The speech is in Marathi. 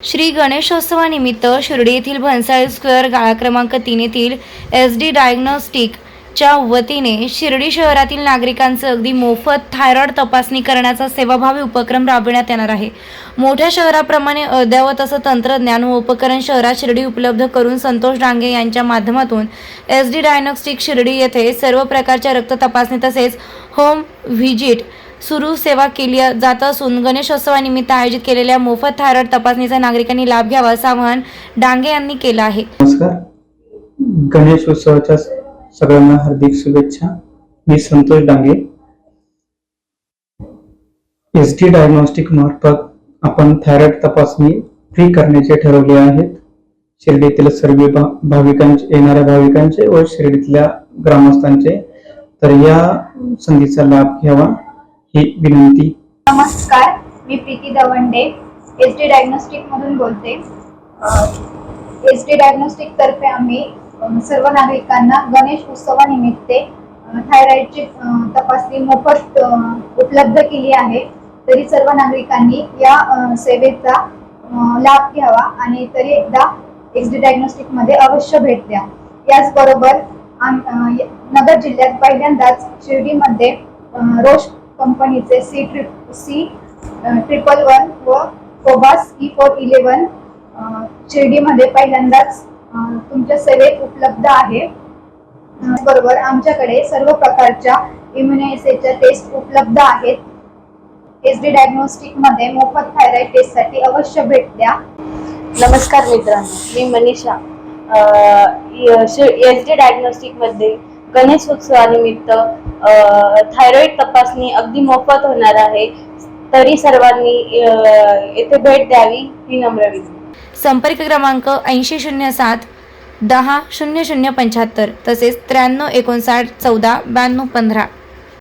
श्री गणेशोत्सवानिमित्त शिर्डी येथील भन्साळी स्क्वेअर गाळा क्रमांक तीन येथील एस डी डायग्नोस्टिकच्या वतीने शिर्डी शहरातील नागरिकांचं अगदी मोफत थायरॉइड तपासणी करण्याचा सेवाभावी उपक्रम राबविण्यात येणार आहे. मोठ्या शहराप्रमाणे अद्ययावत असं तंत्रज्ञान व उपकरण शहरात शिर्डी उपलब्ध करून संतोष डांगे यांच्या माध्यमातून एस डी डायग्नॉस्टिक शिर्डी येथे सर्व प्रकारच्या रक्त तपासणी तसेच होम व्हिजिट सुरू सेवा केली जात असून गणेशोत्सवानिमित्त आयोजित केलेल्या मोफत थायरॉइड तपासणीचा नागरिकांनी लाभ घ्यावा असं आवाहन डांगे यांनी केलं आहे. नमस्कार. गणेश उत्सवाच्या सगळ्यांना हार्दिक शुभेच्छा. मी Santosh Dange. S D diagnostic मार्फत आपण थायरॉइड तपासणी फ्री करण्याचे ठरवले आहेत. शिर्डीतील सर्व भाविकांचे येणाऱ्या भाविकांचे व शिर्डीतल्या ग्रामस्थांचे. तर या संधीचा लाभ घ्यावा. ही विनंती. नमस्कार मी Preeti Davande S D diagnostic मधून बोलते. एस डी डायग्नोस्टिक तर्फे आम्ही सर्व नागरिकांना गणेश उत्सवानिमित्त थायरॉइडची तपासणी मोफत उपलब्ध केली आहे. तरी सर्व नागरिकांनी या सेवेचा लाभ घ्यावा आणि तरी एकदा एस डी डायग्नोस्टिकमध्ये अवश्य भेट द्या. याचबरोबर नगर जिल्ह्यात पहिल्यांदाच शिर्डीमध्ये रोष कंपनीचे C trip C triple one व कोबास ई फोर इलेवन शिर्डीमध्ये पहिल्यांदाच तुमच्या सेवेत उपलब्ध आहे. बरोबर आमच्याकडे सर्व प्रकारच्या इम्युनायझेच्या टेस्ट उपलब्ध आहेत. एस डी डायग्नोस्टिकमध्ये मोफत थायरॉइड टेस्टसाठी अवश्य भेट द्या. नमस्कार मित्रांनो मी मनीषा. एस डी डायग्नोस्टिकमध्ये गणेश उत्सवानिमित्त थायरॉईड थायरॉइड तपासणी अगदी मोफत होणार आहे. तरी सर्वांनी येथे भेट द्यावी ही नम्र विनंती. संपर्क क्रमांक ऐंशी शून्य सात दहा शून्य शून्य पंच्याहत्तर तसेच त्र्याण्णव एकोणसाठ चौदा ब्याण्णव पंधरा.